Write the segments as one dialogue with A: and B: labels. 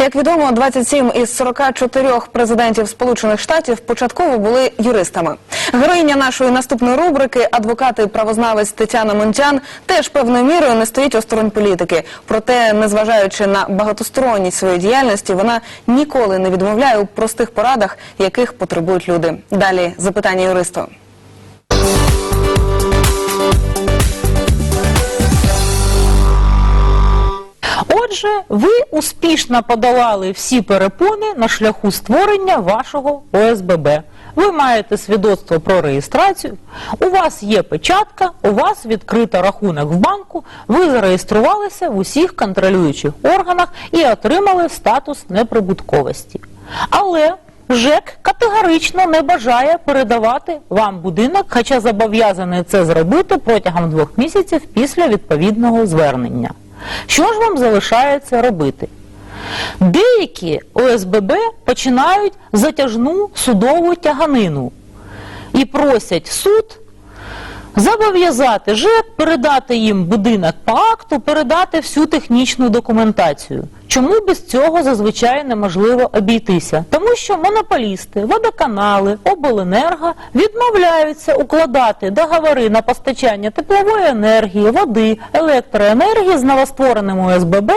A: Як відомо, 27 із 44 президентів Сполучених Штатів початково були юристами. Героїня нашої наступної рубрики, адвокат і правознавець Тетяна Монтян, теж певною мірою не стоїть осторонь політики. Проте, незважаючи на багатосторонність своєї діяльності, вона ніколи не відмовляє у простих порадах, яких потребують люди. Далі запитання юристу.
B: Отже, ви успішно подолали всі перепони на шляху створення вашого ОСББ. Ви маєте свідоцтво про реєстрацію, у вас є печатка, у вас відкрита рахунок в банку, ви зареєструвалися в усіх контролюючих органах і отримали статус неприбутковості. Але ЖЕК категорично не бажає передавати вам будинок, хоча зобов'язаний це зробити протягом двох місяців після відповідного звернення. Що ж вам залишається робити? Деякі ОСББ починають затяжну судову тяганину і просять суд зобов'язати ЖЕК передати їм будинок по акту, передати всю технічну документацію. Чому без цього зазвичай неможливо обійтися? Тому що монополісти, водоканали, обленерго відмовляються укладати договори на постачання теплової енергії, води, електроенергії з новоствореними ОСББ,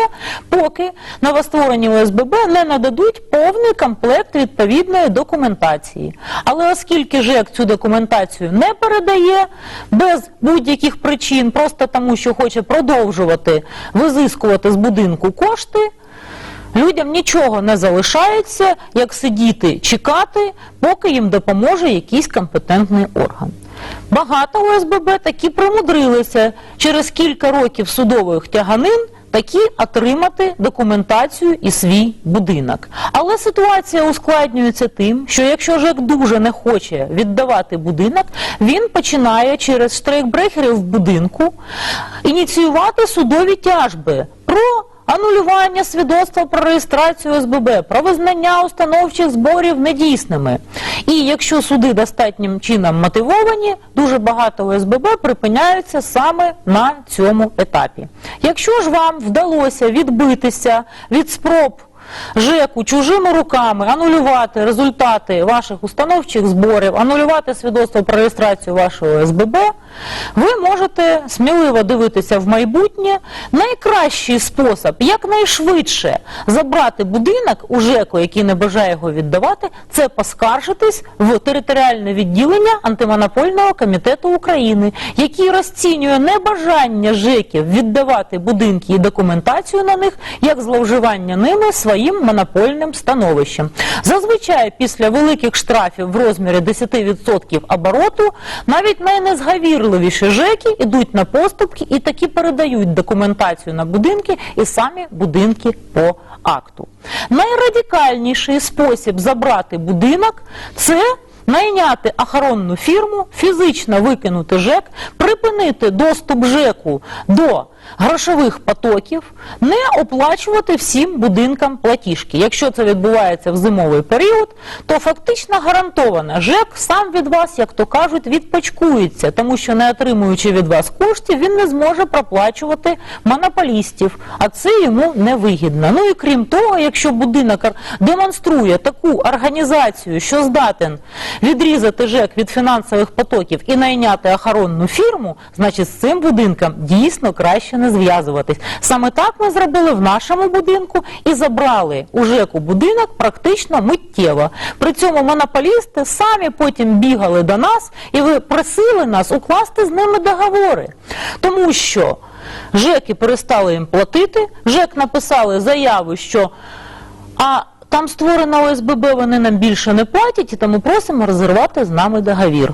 B: поки новостворені ОСББ не нададуть повний комплект відповідної документації. Але оскільки ЖЕК цю документацію не передає без будь-яких причин, просто тому що хоче продовжувати визискувати з будинку кошти. Людям нічого не залишається, як сидіти, чекати, поки їм допоможе якийсь компетентний орган. Багато ОСББ таки примудрилися через кілька років судових тяганин таки отримати документацію і свій будинок. Але ситуація ускладнюється тим, що якщо ЖЕК дуже не хоче віддавати будинок, він починає через штрейкбрехерів в будинку ініціювати судові тяжби про анулювання свідоцтва про реєстрацію ОСББ, про визнання установчих зборів недійсними. І якщо суди достатнім чином мотивовані, дуже багато ОСББ припиняються саме на цьому етапі. Якщо ж вам вдалося відбитися від спроб ЖЕКу чужими руками анулювати результати ваших установчих зборів, анулювати свідоцтво про реєстрацію вашого ОСББ, ви можете сміливо дивитися в майбутнє. Найкращий спосіб, якнайшвидше забрати будинок у ЖЕКу, який не бажає його віддавати, це поскаржитись в територіальне відділення антимонопольного комітету України, який розцінює небажання ЖЕКів віддавати будинки і документацію на них як зловживання ними своїм монопольним становищем. Зазвичай після великих штрафів в розмірі 10% обороту навіть найнезговірливіші ЖЕКи йдуть на поступки і таки передають документацію на будинки і самі будинки по акту. Найрадикальніший спосіб забрати будинок це найняти охоронну фірму, фізично викинути ЖЕК, припинити доступ ЖЕКу до грошових потоків, не оплачувати всім будинкам платіжки. Якщо це відбувається в зимовий період, то фактично гарантовано ЖЕК сам від вас, як то кажуть, відпочкується, тому що не отримуючи від вас коштів, він не зможе проплачувати монополістів, а це йому невигідно. Ну і крім того, якщо будинок демонструє таку організацію, що здатен відрізати ЖЕК від фінансових потоків і найняти охоронну фірму, значить з цим будинком дійсно краще не зв'язуватись. Саме так ми зробили в нашому будинку і забрали у ЖЕКу будинок практично миттєво. При цьому монополісти самі потім бігали до нас і просили нас укласти з ними договори. Тому що ЖЕКи перестали їм платити, ЖЕК написали заяви, що а там створена ОСББ, вони нам більше не платять, і тому просимо розірвати з нами договір.